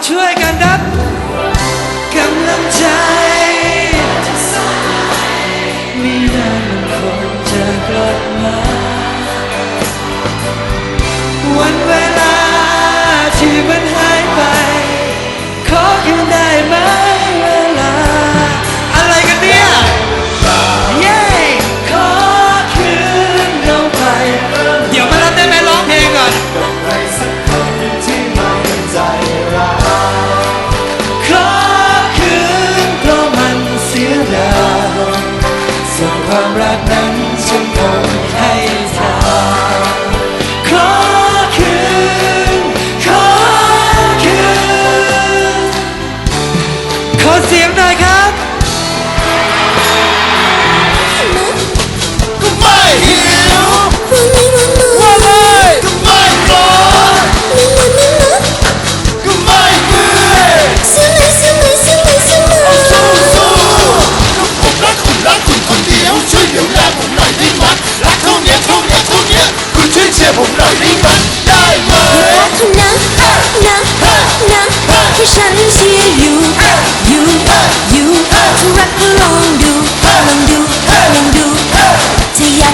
Chuegan da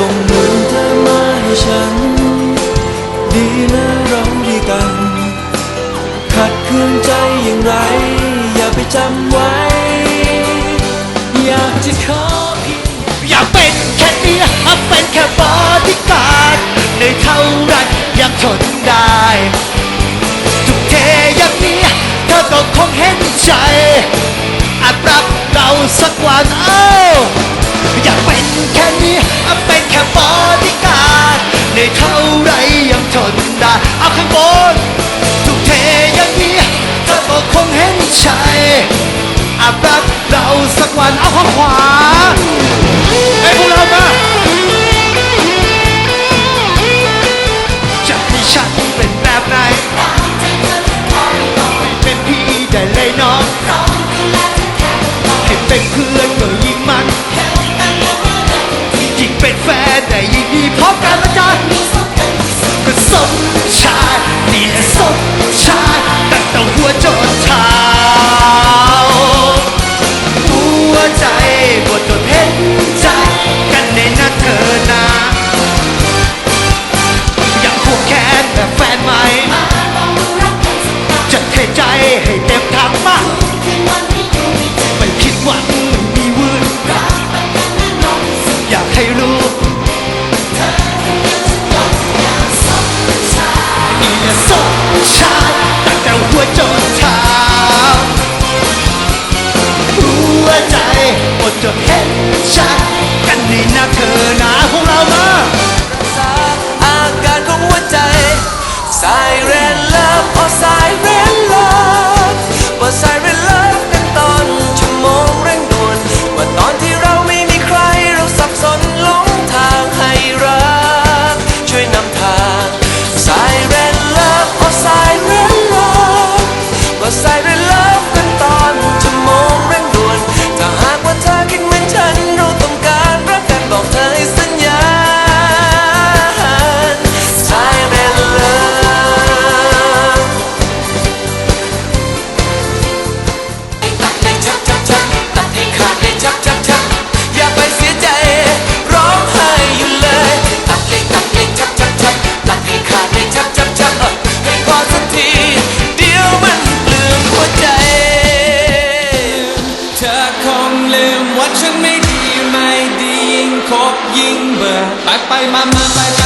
ส่งเงินเธอมาให้ฉัน ดีนะเราดีกัน ขัดเคืองใจอย่างไร อย่าไปจำไว้ อยากจะขอพี่อยากเป็นแค่เนี้เป็นแค่บอดี้การ์ดในเท่าไรอยากทนได้ทุกเทอย่มีเธอก็คงเห็นใจอาจปรับเราสักวันเอ้ รักเราสักวันเอาข้อขวาไอ้พวกเรามาจะมีชฉันเป็นแบบไหนเป็นพี่ได้เลยน้องให้เป็นเพื่อนก็ยิ่งมันยิ่งเป็นแฟนได้ยิ่งดีพร้อมกันละจ้นก็สมชายเนี่ยสมชาย ให้เต็มถังมาไม่คิดว่ามันมีวืนอยากให้รู้นี่นะสมชายตั้งแต่หัวจนเท้าหัวใจอดจนเห็นชักันนี่นะเธอนะพวกเรามาอาการของหัวใจ ไซเรนเลิฟออไซเรน bye, mama, bye, bye.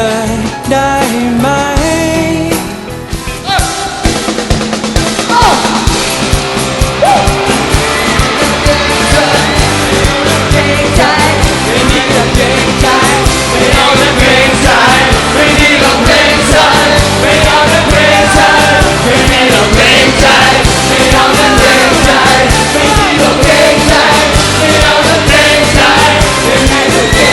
ลยได้ไหม